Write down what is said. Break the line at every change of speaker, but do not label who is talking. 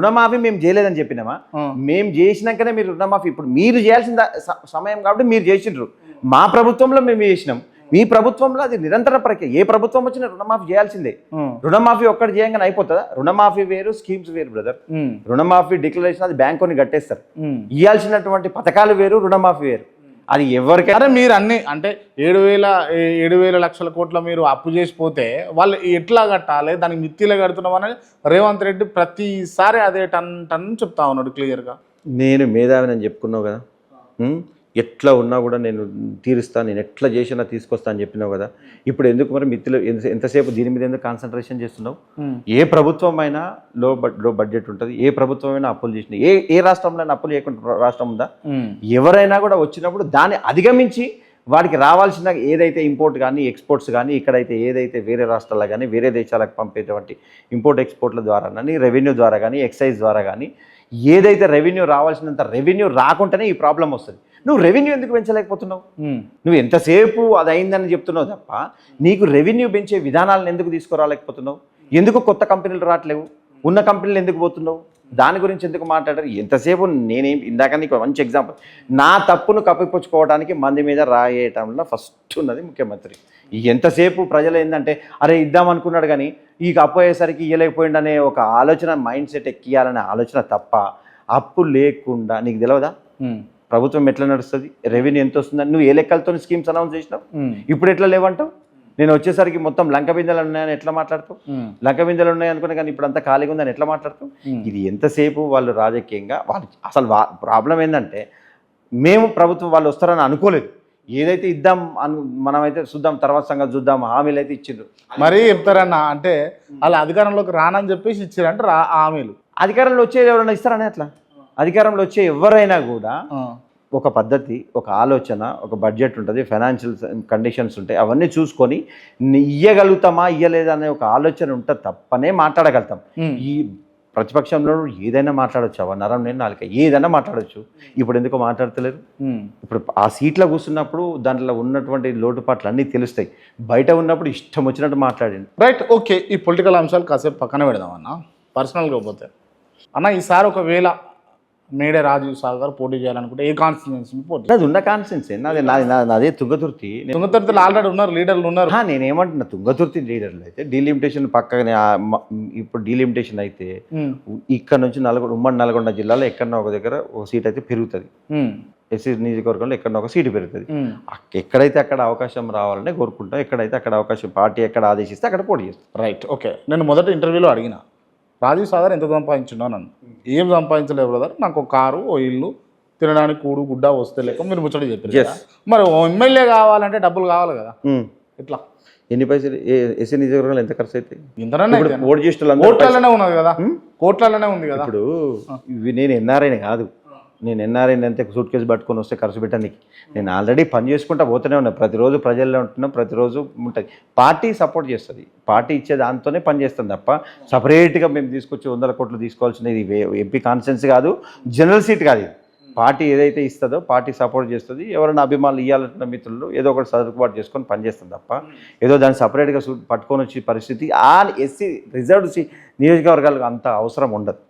రుణమాఫీ మేము చేయలేదని చెప్పినామా. మేము చేసినాకనే మీరు రుణమాఫీ ఇప్పుడు మీరు చేయాల్సిన సమయం కాబట్టి మీరు చేసిండ్రు. మా ప్రభుత్వంలో మేము చేసినాం. మీ ప్రభుత్వంలో అది నిరంతర ప్రక్రియ. ఏ ప్రభుత్వం వచ్చినా రుణమాఫీ చేయాల్సిందే. రుణమాఫీ ఒక్కటి చేయంగానే అయిపోతుందా? రుణమాఫీ వేరు స్కీమ్స్ వేరు బ్రదర్. రుణమాఫీ డిక్లరేషన్ అది బ్యాంకుని కట్టేస్తారు.
ఉమ్.
ఇవ్వాల్సినటువంటి పథకాలు వేరు రుణమాఫీ వేరు. అది ఎవరికైనా
మీరు అన్ని అంటే ఏడు వేల ఏడు వేల లక్షల కోట్ల మీరు అప్పు చేసిపోతే వాళ్ళు ఎట్లా కట్టాలి? దానికి మిత్తిలో కడుతున్నాం అనేది రేవంత్ రెడ్డి ప్రతిసారి అదే టన్ టన్ చెప్తా ఉన్నాడు క్లియర్గా.
నేను మేధావిని అని చెప్పుకున్నావు కదా? ఎట్లా ఉన్నా కూడా నేను తీరుస్తా నేను ఎట్లా చేసినా తీసుకొస్తా అని చెప్పినావు కదా. ఇప్పుడు ఎందుకు మరి మిత్తిలో ఎంత- ఎంతసేపు దీని మీద ఎందుకు కాన్సన్ట్రేషన్ చేస్తున్నావు? ఏ ప్రభుత్వం అయినా లో లో బడ్జెట్ ఉంటుంది ఏ ప్రభుత్వం అయినా అప్పులు చేసిన ఏ ఏ రాష్ట్రంలో అయినా అప్పులు చేయకుండా రాష్ట్రం ఉందా? ఎవరైనా కూడా వచ్చినప్పుడు దాన్ని అధిగమించి వాడికి రావాల్సిన ఏదైతే ఇంపోర్ట్ కానీ ఎక్స్పోర్ట్స్ కానీ ఇక్కడైతే ఏదైతే వేరే రాష్ట్రాల్లో కానీ వేరే దేశాలకు పంపేటువంటి ఇంపోర్ట్ ఎక్స్పోర్ట్ల ద్వారా కానీ రెవెన్యూ ద్వారా కానీ ఎక్సైజ్ ద్వారా కానీ ఏదైతే రెవెన్యూ రావాల్సినంత రెవెన్యూ రాకుండానే ఈ ప్రాబ్లం వస్తుంది. నువ్వు రెవెన్యూ ఎందుకు పెంచలేకపోతున్నావు? నువ్వు ఎంతసేపు అది అయిందని చెప్తున్నావు తప్ప నీకు రెవెన్యూ పెంచే విధానాలను ఎందుకు తీసుకురాలేకపోతున్నావు? ఎందుకు కొత్త కంపెనీలు రావట్లేవు? ఉన్న కంపెనీలు ఎందుకు పోతున్నావు? దాని గురించి ఎందుకు మాట్లాడారు? ఎంతసేపు నేనేం ఇందాక నీకు మంచి ఎగ్జాంపుల్ నా తప్పును కప్పిపుచ్చుకోవడానికి మంది మీద రాయేయటంలో ఫస్ట్ ఉన్నది ముఖ్యమంత్రి. ఎంతసేపు ప్రజలు ఏంటంటే అరే ఇద్దాం అనుకున్నాడు కానీ ఈ అప్పు అయ్యేసరికి ఇవ్వలేకపోయిందనే ఒక ఆలోచన మైండ్ సెట్ ఎక్కియాలనే ఆలోచన తప్ప అప్పు లేకుండా నీకు తెలియదా ప్రభుత్వం ఎట్లా నడుస్తుంది? రెవెన్యూ ఎంత వస్తుందని నువ్వు ఏ లెక్కలతో స్కీమ్స్ అనౌన్స్ చేసినావు? ఇప్పుడు ఎట్లా లేవంటావు? నేను వచ్చేసరికి మొత్తం లంక బిందెలు ఉన్నాయని ఎట్లా మాట్లాడుతావు? లంక బిందెలు ఉన్నాయి అనుకున్నా కానీ ఇప్పుడు అంతా ఖాళీగా ఉందని ఎట్లా మాట్లాడుతావు? ఇది ఎంతసేపు వాళ్ళు రాజకీయంగా వాళ్ళు అసలు ప్రాబ్లం ఏంటంటే మేము ప్రభుత్వం వాళ్ళు వస్తారని అనుకోలేదు. ఏదైతే ఇద్దాం అను మనమైతే చూద్దాం తర్వాత సంగతి చూద్దాం హామీలు అయితే ఇచ్చిండ్రు.
మరీ చెప్తారన్న అంటే వాళ్ళ అధికారంలోకి రానని చెప్పేసి ఇచ్చారంటే రా హామీలు.
అధికారంలో వచ్చే ఎవరైనా ఇస్తారని అట్లా? అధికారంలో వచ్చే ఎవరైనా కూడా ఒక పద్ధతి ఒక ఆలోచన ఒక బడ్జెట్ ఉంటుంది ఫైనాన్షియల్ కండిషన్స్ ఉంటాయి అవన్నీ చూసుకొని ఇయ్యగలుగుతామా ఇయ్యలేదా అనే ఒక ఆలోచన ఉంటే తప్పనే మాట్లాడగలుగుతాం. ఈ ప్రతిపక్షంలో ఏదైనా మాట్లాడచ్చు అవ నరం నేను నాలుక ఏదైనా మాట్లాడచ్చు. ఇప్పుడు ఎందుకో మాట్లాడతలేరు? ఇప్పుడు ఆ సీట్లో కూర్చున్నప్పుడు దాంట్లో ఉన్నటువంటి లోటుపాట్లు అన్నీ తెలుస్తాయి. బయట ఉన్నప్పుడు ఇష్టం వచ్చినట్టు మాట్లాడండి.
Right okay. ఈ పొలిటికల్ అంశాలు కాసేపు పక్కన పెడదాం అన్న పర్సనల్గా పోతే. అన్న ఈసారి ఒకవేళ మేడే రాజీవ్ సాగర్ పోటీ చేయాలనుకుంటే ఏ కాన్స్టిట్యున్సీ పోటీ
నాది ఉన్న కాన్సెన్స్ నాది నాది నాది నాదే తుంగతుర్తి. నేను
తుంగతుర్తిలో ఆల్రెడీ ఉన్నారు లీడర్లు ఉన్నారు.
ఆ, నేనేమంటున్నా తుంగతుర్తి లీడర్లు అయితే డీలిమిటేషన్ పక్కనే ఆ మ- ఇప్పుడు డీలిమిటేషన్ అయితే
ఉమ్,
ఇక్కడ నుంచి నల్గొండ ఉమ్మడి నల్గొండ జిల్లాలో ఎక్కడన్నా ఒక దగ్గర ఒక సీట్ అయితే పెరుగుతుంది.
ఉమ్,
ఎస్సీ నియోజకవర్గంలో ఎక్కడన్నా ఒక సీటు పెరుగుతుంది.
ఉమ్.
అక్- ఎక్కడైతే అక్కడ అవకాశం రావాలని కోరుకుంటాం ఎక్కడైతే అక్కడ అవకాశం పార్టీ ఎక్కడ ఆదేశిస్తే అక్కడ పోటీ చేస్తాం.
రైట్ ఓకే నేను మొదటి ఇంటర్వ్యూలో అడిగిన. రాజీవ్ సాగర్ ఎంత సంపాదించున్నా నన్ను. ఏం సంపాదించలేదు బ్రదర్. నాకు ఒక కారు ఓ ఇల్లు తినడానికి కూడు గుడ్డ వస్తే లేక మీరు ముచ్చట చెప్పారు. మరి ఓ ఎమ్మెల్యే కావాలంటే డబ్బులు కావాలి కదా. ఇట్లా
ఎన్ని పైసలు ఎస్సీ నియోజకవర్గంలో ఎంత ఖర్చు అవుతాయి. ఓటు చేసిన
కోట్లలోనే ఉన్నది కదా. కోట్లలోనే ఉంది కదా.
ఇప్పుడు ఇవి నేను ఎన్ఆర్ఐని కాదు. నేను ఎన్ఆర్ఐని అంతే సూట్ కేసు పట్టుకొని వస్తే ఖర్చు పెట్టడానికి నేను ఆల్రెడీ పని చేసుకుంటా పోతూనే ఉన్నా. ప్రతిరోజు ప్రజల్లో ఉంటున్నా ప్రతిరోజు ఉంటుంది పార్టీ సపోర్ట్ చేస్తుంది. పార్టీ ఇచ్చే దాంతోనే పని చేస్తుంది తప్ప సపరేట్గా మేము తీసుకొచ్చి వందల కోట్లు తీసుకోవాల్సినది ఇది ఎంపీ కాన్స్టెన్స్ కాదు జనరల్ సీట్ కాదు ఇది. పార్టీ ఏదైతే ఇస్తుందో పార్టీ సపోర్ట్ చేస్తుంది. ఎవరైనా అభిమానులు ఇవ్వాలన్న మిత్రులు ఏదో ఒకటి సర్దుబాటు చేసుకొని పనిచేస్తుంది తప్ప ఏదో దాన్ని సపరేట్గా పట్టుకొని వచ్చే పరిస్థితి. ఆ ఎస్సీ రిజర్వ్డ్ సీ నియోజకవర్గాలకు అంత అవసరం ఉండదు.